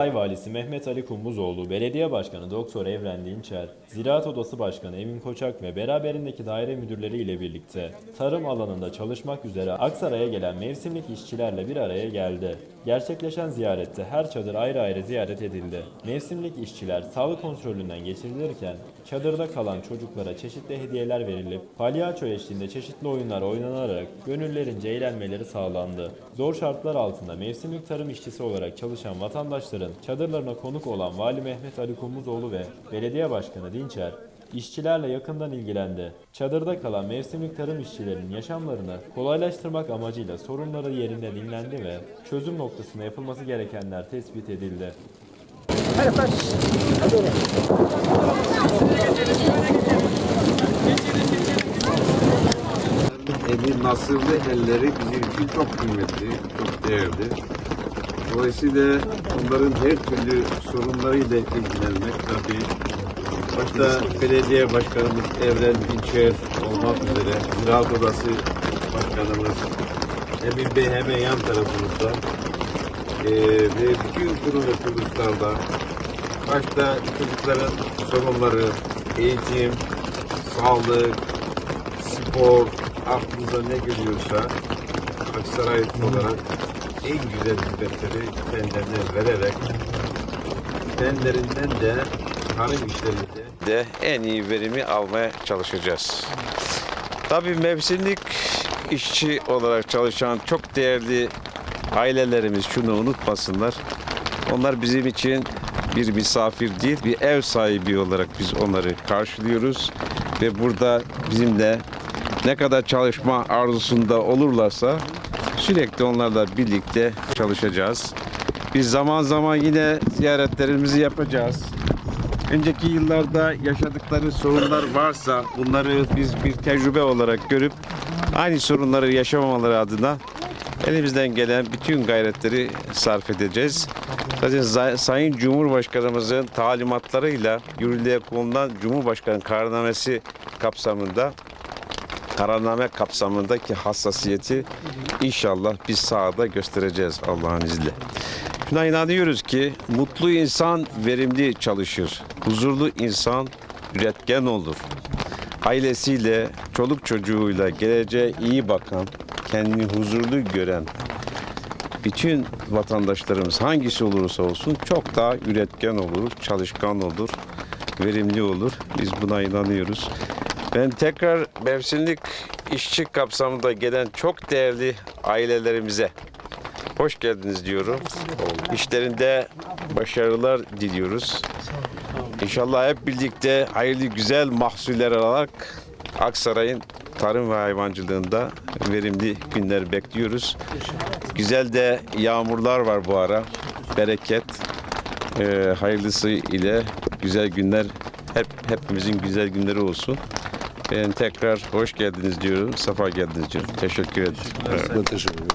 Hatay Valisi Mehmet Ali Kumbuzoğlu, Belediye Başkanı Doktor Evren Dinçer, Ziraat Odası Başkanı Emin Koçak ve beraberindeki daire müdürleri ile birlikte tarım alanında çalışmak üzere Aksaray'a gelen mevsimlik işçilerle bir araya geldi. Gerçekleşen ziyarette her çadır ayrı ayrı ziyaret edildi. Mevsimlik işçiler sağlık kontrolünden geçirilirken çadırda kalan çocuklara çeşitli hediyeler verilip palyaço eşliğinde çeşitli oyunlar oynanarak gönüllerince eğlenmeleri sağlandı. Zor şartlar altında mevsimlik tarım işçisi olarak çalışan vatandaşların çadırlarına konuk olan Vali Mehmet Ali Kumuzoğlu ve Belediye Başkanı Dinçer işçilerle yakından ilgilendi. Çadırda kalan mevsimlik tarım işçilerinin yaşamlarını kolaylaştırmak amacıyla sorunları yerinde dinlendi ve çözüm noktasında yapılması gerekenler tespit edildi. eli nasırlı elleri bizim için çok kıymetli, çok değerli. Dolayısıyla onların her türlü sorunlarıyla ilgilenmek tabii başta belediye başkanımız Evren Dinçer olmak üzere Ziraat Odası Başkanımız Emin Bey hemen yan tarafımızda Ee, ve bütün kurum ve kuruluşlarda başta çocukların sorunları, eğitim, sağlık, spor, aklınıza ne geliyorsa Aksaray olarak en güzel hizmetleri kendilerine vererek kendilerinden de tarım işlerinde de en iyi verimi almaya çalışacağız. Tabii mevsimlik işçi olarak çalışan çok değerli ailelerimiz şunu unutmasınlar. Onlar bizim için bir misafir değil, bir ev sahibi olarak biz onları karşılıyoruz ve burada bizimle ne kadar çalışma arzusunda olurlarsa sürekli onlarla birlikte çalışacağız. Biz zaman zaman yine ziyaretlerimizi yapacağız. Önceki yıllarda yaşadıkları sorunlar varsa bunları biz bir tecrübe olarak görüp aynı sorunları yaşamamaları adına elimizden gelen bütün gayretleri sarf edeceğiz. Zaten Za- Sayın Cumhurbaşkanımızın talimatlarıyla yürürlüğe konulan Cumhurbaşkanı kararnamesi kapsamında kararname kapsamındaki hassasiyeti inşallah biz sahada göstereceğiz Allah'ın izniyle. Şuna inanıyoruz ki mutlu insan verimli çalışır. Huzurlu insan üretken olur. Ailesiyle, çoluk çocuğuyla geleceğe iyi bakan, kendini huzurlu gören bütün vatandaşlarımız hangisi olursa olsun çok daha üretken olur, çalışkan olur, verimli olur. Biz buna inanıyoruz. Ben tekrar mevsimlik işçi kapsamında gelen çok değerli ailelerimize hoş geldiniz diyorum. İşlerinde başarılar diliyoruz. İnşallah hep birlikte hayırlı güzel mahsuller alarak Aksaray'ın tarım ve hayvancılığında verimli günler bekliyoruz. Güzel de yağmurlar var bu ara. Bereket. Ee, hayırlısı ile güzel günler hep hepimizin güzel günleri olsun. Ben tekrar hoş geldiniz diyorum. Safa geldiniz diyorum. Teşekkür ederim. Evet.